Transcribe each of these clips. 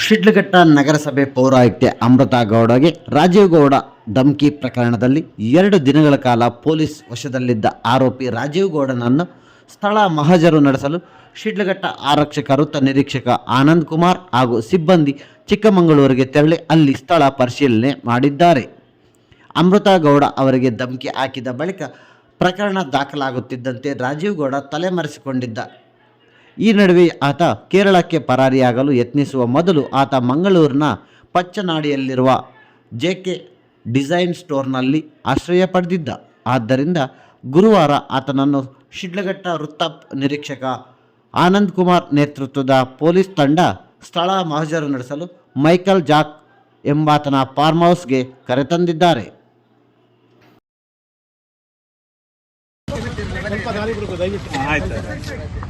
ಶಿಡ್ಲಘಟ್ಟ ನಗರಸಭೆ ಪೌರಾಯುಕ್ತೆ ಅಮೃತಾ ಗೌಡಗೆ ರಾಜೀವ್ ಗೌಡ ಧಮ್ಕಿ ಪ್ರಕರಣದಲ್ಲಿ ಎರಡು ದಿನಗಳ ಕಾಲ ಪೊಲೀಸ್ ವಶದಲ್ಲಿದ್ದ ಆರೋಪಿ ರಾಜೀವ್ ಗೌಡನನ್ನು ಸ್ಥಳ ಮಹಜರು ನಡೆಸಲು ಶಿಡ್ಲಘಟ್ಟ ಆರಕ್ಷಕ ವೃತ್ತ ನಿರೀಕ್ಷಕ ಆನಂದ್ ಕುಮಾರ್ ಹಾಗೂ ಸಿಬ್ಬಂದಿ ಚಿಕ್ಕಮಗಳೂರಿಗೆ ತೆರಳಿ ಅಲ್ಲಿ ಸ್ಥಳ ಪರಿಶೀಲನೆ ಮಾಡಿದ್ದಾರೆ. ಅಮೃತಾ ಗೌಡ ಅವರಿಗೆ ಧಮ್ಕಿ ಹಾಕಿದ ಬಳಿಕ ಪ್ರಕರಣ ದಾಖಲಾಗುತ್ತಿದ್ದಂತೆ ರಾಜೀವ್ ಗೌಡ ತಲೆಮರೆಸಿಕೊಂಡಿದ್ದ ಈ ನಡುವೆ ಆತ ಕೇರಳಕ್ಕೆ ಪರಾರಿಯಾಗಲು ಯತ್ನಿಸುವ ಮೊದಲು ಆತ ಮಂಗಳೂರಿನ ಪಚ್ಚನಾಡಿಯಲ್ಲಿರುವ ಜೆ ಕೆ ಡಿಸೈನ್ ಸ್ಟೋರ್ನಲ್ಲಿ ಆಶ್ರಯ ಪಡೆದಿದ್ದ. ಆದ್ದರಿಂದ ಗುರುವಾರ ಆತನನ್ನು ಶಿಡ್ಲಘಟ್ಟ ವೃತ್ತ ನಿರೀಕ್ಷಕ ಆನಂದ್ ಕುಮಾರ್ ನೇತೃತ್ವದ ಪೊಲೀಸ್ ತಂಡ ಸ್ಥಳ ಮಹಜರು ನಡೆಸಲು ಮೈಕಲ್ ಜಾಕ್ ಎಂಬಾತನ ಫಾರ್ಮ್ ಹೌಸ್ಗೆ ಕರೆತಂದಿದ್ದಾರೆ ಆಯ್ತು.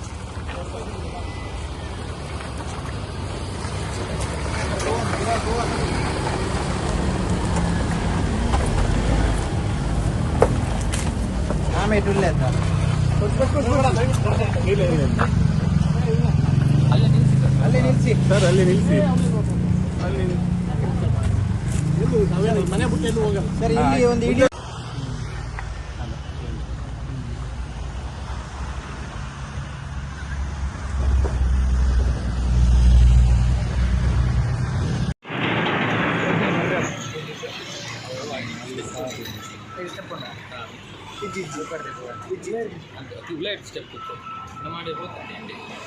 ಇಲ್ಲ ಇಲ್ಲ ಇಲ್ಲ ಅಲ್ಲಿ ನಿಲ್ಸಿ. ಸರ್ ಅಲ್ಲಿ ನಿಲ್ಸಿ. ಅಲ್ಲಿ ಮನೆ ಬಿಟ್ಟು ಎಲ್ಲೂ ಹೋಗಲ್ಲ. ಸರ್ ಇಲ್ಲಿ ಒಂದು ಇಡಿ ಸ್ಟೆಪ್ ಇತ್ತು ಮಾಡಿ ಹೋಗ್ತದೆ